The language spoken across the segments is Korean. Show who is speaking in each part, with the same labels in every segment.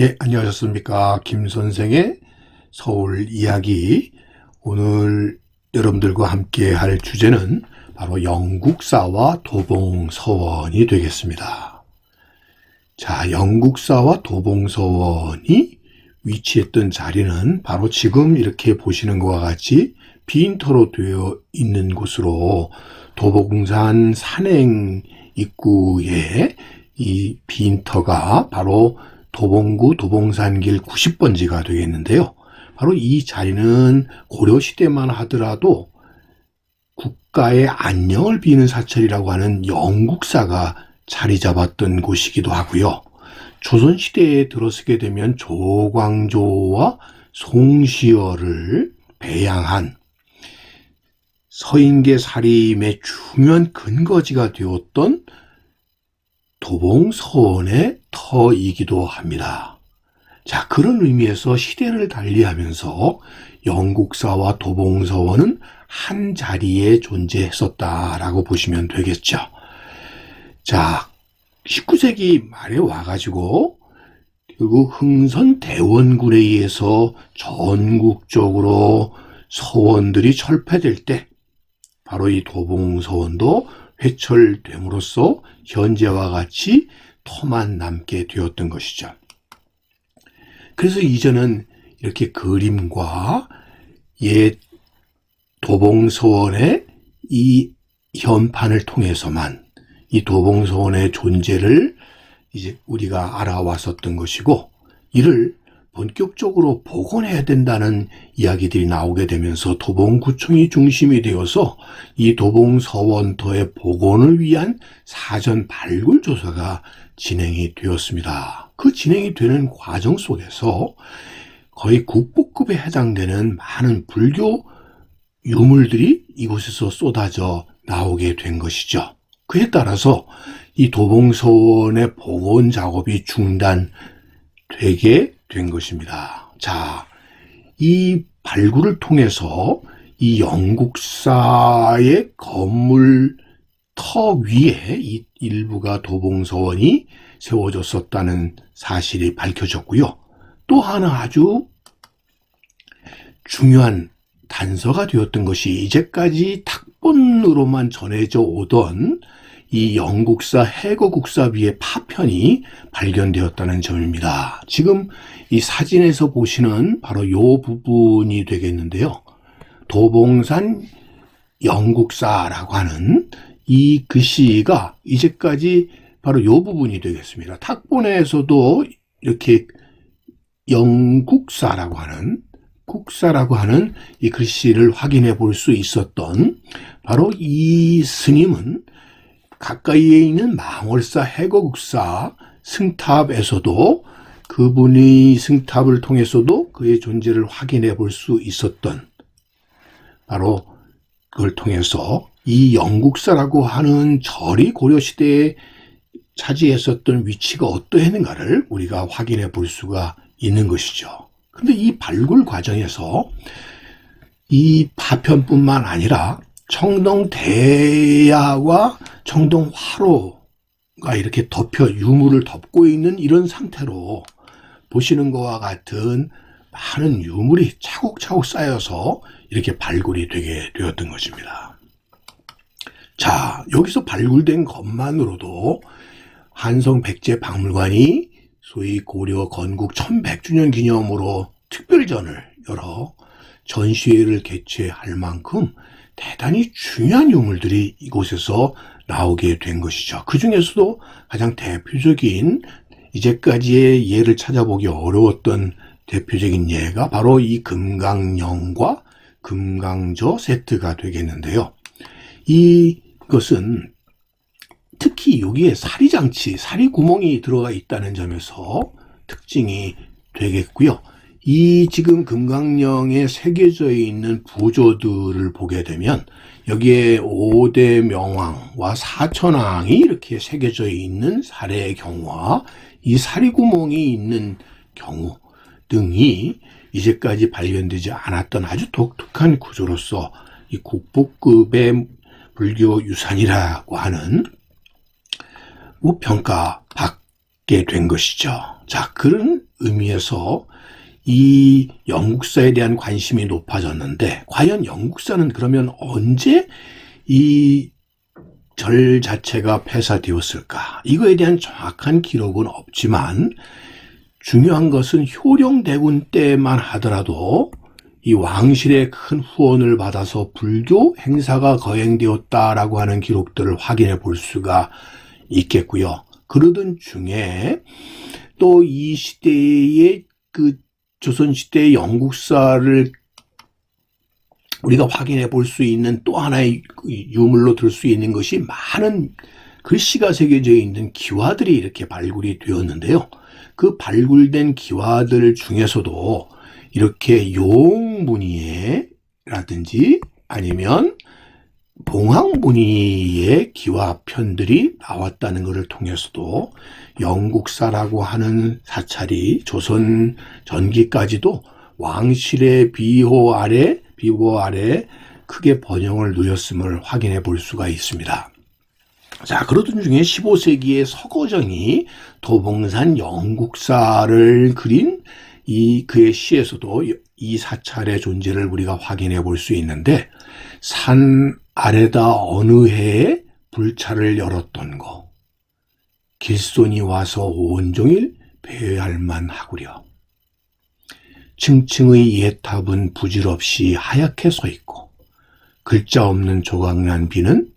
Speaker 1: 예, 안녕하셨습니까. 김 선생의 서울 이야기. 오늘 여러분들과 함께 할 주제는 바로 영국사와 도봉서원이 되겠습니다. 자, 영국사와 도봉서원이 위치했던 자리는 바로 지금 이렇게 보시는 것과 같이 빈터로 되어 있는 곳으로 도봉산 산행 입구에 이 빈터가 바로 도봉구 도봉산길 90번지가 되겠는데요. 바로 이 자리는 고려시대만 하더라도 국가의 안녕을 비는 사찰이라고 하는 영국사가 자리 잡았던 곳이기도 하고요. 조선시대에 들어서게 되면 조광조와 송시어를 배양한 서인계 사림의 중요한 근거지가 되었던 도봉서원의 터이기도 합니다. 자, 그런 의미에서 시대를 달리하면서 영국사와 도봉서원은 한 자리에 존재했었다라고 보시면 되겠죠. 자, 19세기 말에 와가지고 결국 흥선 대원군에 의해서 전국적으로 서원들이 철폐될 때 바로 이 도봉서원도 회철됨으로써 현재와 같이 터만 남게 되었던 것이죠. 그래서 이제는 이렇게 그림과 옛 도봉서원의 이 현판을 통해서만 이 도봉서원의 존재를 이제 우리가 알아왔었던 것이고 이를 본격적으로 복원해야 된다는 이야기들이 나오게 되면서 도봉구청이 중심이 되어서 이 도봉서원터의 복원을 위한 사전 발굴 조사가 진행이 되었습니다. 그 진행이 되는 과정 속에서 거의 국보급에 해당되는 많은 불교 유물들이 이곳에서 쏟아져 나오게 된 것이죠. 그에 따라서 이 도봉서원의 복원 작업이 중단되게 된 것입니다. 자, 이 발굴을 통해서 이 영국사의 건물 터 위에 이 일부가 도봉서원이 세워졌었다는 사실이 밝혀졌고요. 또 하나 아주 중요한 단서가 되었던 것이 이제까지 탁본으로만 전해져 오던 이 영국사 해거국사비의 파편이 발견되었다는 점입니다. 지금 이 사진에서 보시는 바로 요 부분이 되겠는데요. 도봉산 영국사라고 하는 이 글씨가 이제까지 바로 요 부분이 되겠습니다. 탁본에서도 이렇게 영국사라고 하는 국사라고 하는 이 글씨를 확인해 볼 수 있었던 바로 이 스님은 가까이에 있는 망월사 해거국사 승탑에서도 그분의 승탑을 통해서도 그의 존재를 확인해 볼 수 있었던 바로 그걸 통해서 이 영국사라고 하는 절이 고려시대에 차지했었던 위치가 어떠했는가를 우리가 확인해 볼 수가 있는 것이죠. 근데 이 발굴 과정에서 이 파편뿐만 아니라 청동 대야와 청동 화로가 이렇게 덮여 유물을 덮고 있는 이런 상태로 보시는 것과 같은 많은 유물이 차곡차곡 쌓여서 이렇게 발굴이 되게 되었던 것입니다. 자, 여기서 발굴된 것만으로도 한성 백제 박물관이 소위 고려 건국 1100주년 기념으로 특별전을 열어 전시회를 개최할 만큼 대단히 중요한 유물들이 이곳에서 나오게 된 것이죠. 그 중에서도 가장 대표적인 이제까지의 예를 찾아보기 어려웠던 대표적인 예가 바로 이 금강령과 금강저 세트가 되겠는데요. 이것은 특히 여기에 사리장치, 사리구멍이 들어가 있다는 점에서 특징이 되겠고요. 이 지금 금강령에 새겨져 있는 부조들을 보게 되면 여기에 5대 명왕과 사천왕이 이렇게 새겨져 있는 사례의 경우와 이 사리구멍이 있는 경우 등이 이제까지 발견되지 않았던 아주 독특한 구조로서 이 국보급의 불교 유산이라고 하는 뭐 평가 받게 된 것이죠. 자, 그런 의미에서 이 영국사에 대한 관심이 높아졌는데 과연 영국사는 그러면 언제 이 절 자체가 폐사되었을까? 이거에 대한 정확한 기록은 없지만 중요한 것은 효령대군 때만 하더라도 이 왕실의 큰 후원을 받아서 불교 행사가 거행되었다라고 하는 기록들을 확인해 볼 수가 있겠고요. 그러던 중에 또 이 시대의 그 조선시대의 영국사를 우리가 확인해 볼 수 있는 또 하나의 그 유물로 들 수 있는 것이 많은 글씨가 새겨져 있는 기와들이 이렇게 발굴이 되었는데요. 그 발굴된 기와들 중에서도 이렇게 용 무늬에 라든지 아니면 봉황무늬의 기와 편들이 나왔다는 것을 통해서도 영국사라고 하는 사찰이 조선 전기까지도 왕실의 비호 아래 비호 아래 크게 번영을 누렸음을 확인해 볼 수가 있습니다. 자, 그러던 중에 15세기의 서거정이 도봉산 영국사를 그린 이 그의 시에서도 이 사찰의 존재를 우리가 확인해 볼 수 있는데 산 아래다 어느 해에 불차를 열었던 거. 길손이 와서 온종일 배회할 만하구려. 층층의 예탑은 부질없이 하얗게 서 있고 글자 없는 조각난 비는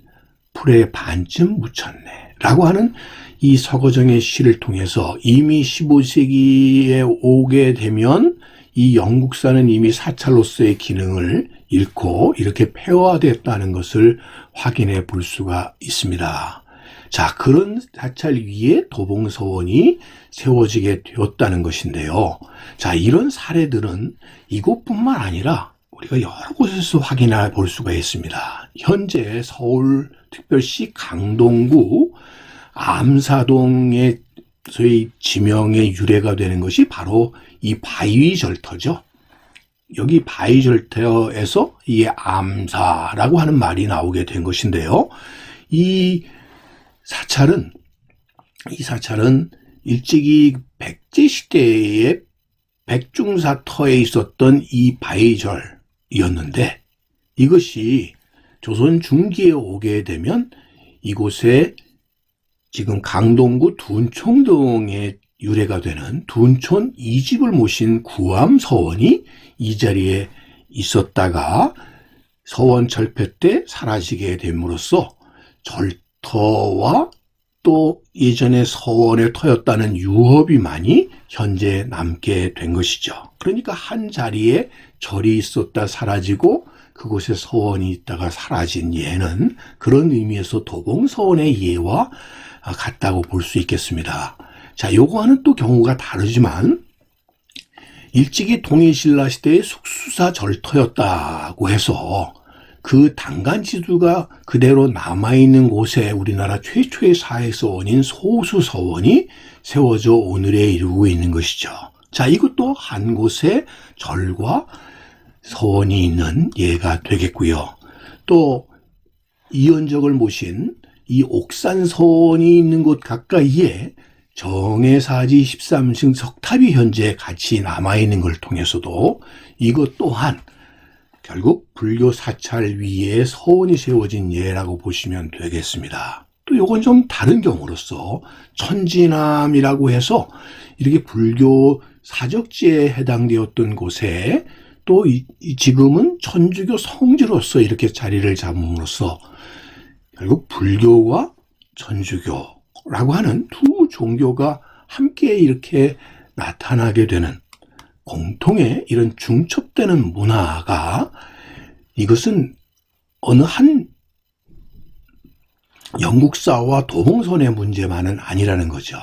Speaker 1: 풀에 반쯤 묻혔네. 라고 하는 이 서거정의 시를 통해서 이미 15세기에 오게 되면 이 영국사는 이미 사찰로서의 기능을 잃고 이렇게 폐화됐다는 것을 확인해 볼 수가 있습니다. 자, 그런 사찰 위에 도봉서원이 세워지게 되었다는 것인데요. 자, 이런 사례들은 이곳뿐만 아니라 우리가 여러 곳에서 확인해 볼 수가 있습니다. 현재 서울특별시 강동구 암사동의 소위 지명의 유래가 되는 것이 바로 이 바위절터죠. 여기 바위절터에서 이 암사라고 하는 말이 나오게 된 것인데요. 이 사찰은 이 사찰은 일찍이 백제 시대에 백중사터에 있었던 이 바위절이었는데 이것이 조선 중기에 오게 되면 이곳에 지금 강동구 둔총동에 유래가 되는 둔촌 이집을 모신 구암서원이 이 자리에 있었다가 서원 철폐 때 사라지게 됨으로써 절터와 또 예전에 서원에 터였다는 유업이 많이 현재 남게 된 것이죠. 그러니까 한 자리에 절이 있었다 사라지고 그곳에 서원이 있다가 사라진 예는 그런 의미에서 도봉서원의 예와 같다고 볼 수 있겠습니다. 자, 요거와는 또 경우가 다르지만 일찍이 동해신라 시대의 숙수사 절터였다고 해서 그 당간지두가 그대로 남아있는 곳에 우리나라 최초의 사회서원인 소수서원이 세워져 오늘에 이르고 있는 것이죠. 자, 이것도 한 곳에 절과 서원이 있는 예가 되겠고요. 또 이연적을 모신 이 옥산 서원이 있는 곳 가까이에 정해사지 13층 석탑이 현재 같이 남아있는 걸 통해서도 이것 또한 결국 불교 사찰 위에 서원이 세워진 예라고 보시면 되겠습니다. 또 이건 좀 다른 경우로서 천지남이라고 해서 이렇게 불교 사적지에 해당되었던 곳에 또 이, 지금은 천주교 성지로서 이렇게 자리를 잡음으로써 결국 불교와 천주교 라고 하는 두 종교가 함께 이렇게 나타나게 되는 공통의 이런 중첩되는 문화가 이것은 어느 한 영국사와 도봉선의 문제만은 아니라는 거죠.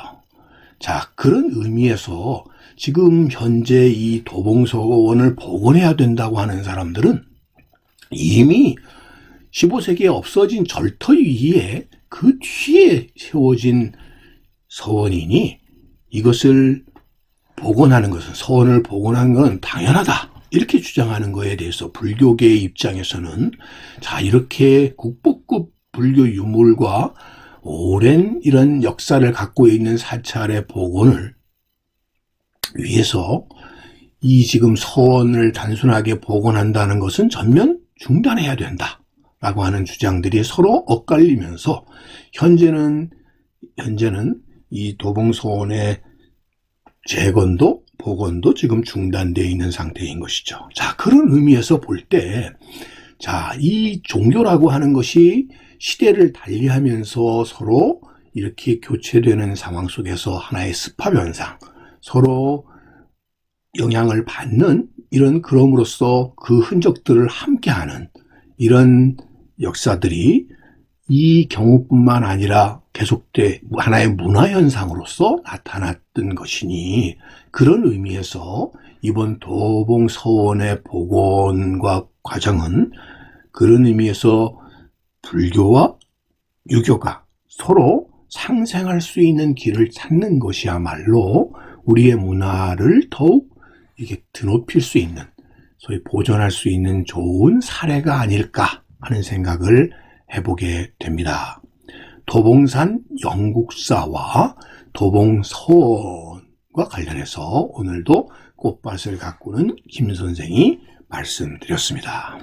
Speaker 1: 자, 그런 의미에서 지금 현재 이 도봉서원을 복원해야 된다고 하는 사람들은 이미 15세기에 없어진 절터 위에 그 뒤에 세워진 서원이니 이것을 복원하는 것은 서원을 복원한 것은 당연하다. 이렇게 주장하는 것에 대해서 불교계의 입장에서는 자 이렇게 국보급 불교 유물과 오랜 이런 역사를 갖고 있는 사찰의 복원을 위해서 이 지금 서원을 단순하게 복원한다는 것은 전면 중단해야 된다. 라고 하는 주장들이 서로 엇갈리면서 현재는 현재는 이 도봉서원의 재건도 복원도 지금 중단되어 있는 상태인 것이죠. 자, 그런 의미에서 볼 때, 자, 이 종교라고 하는 것이 시대를 달리하면서 서로 이렇게 교체되는 상황 속에서 하나의 습합 현상, 서로 영향을 받는 이런 그럼으로써 그 흔적들을 함께하는 이런 역사들이 이 경우뿐만 아니라 계속돼 하나의 문화 현상으로서 나타났던 것이니 그런 의미에서 이번 도봉 서원의 복원과 과정은 그런 의미에서 불교와 유교가 서로 상생할 수 있는 길을 찾는 것이야말로 우리의 문화를 더욱 이게 드높일 수 있는 소위 보존할 수 있는 좋은 사례가 아닐까 하는 생각을 해보게 됩니다. 도봉산 영국사와 도봉서원과 관련해서 오늘도 꽃밭을 가꾸는 김 선생이 말씀드렸습니다.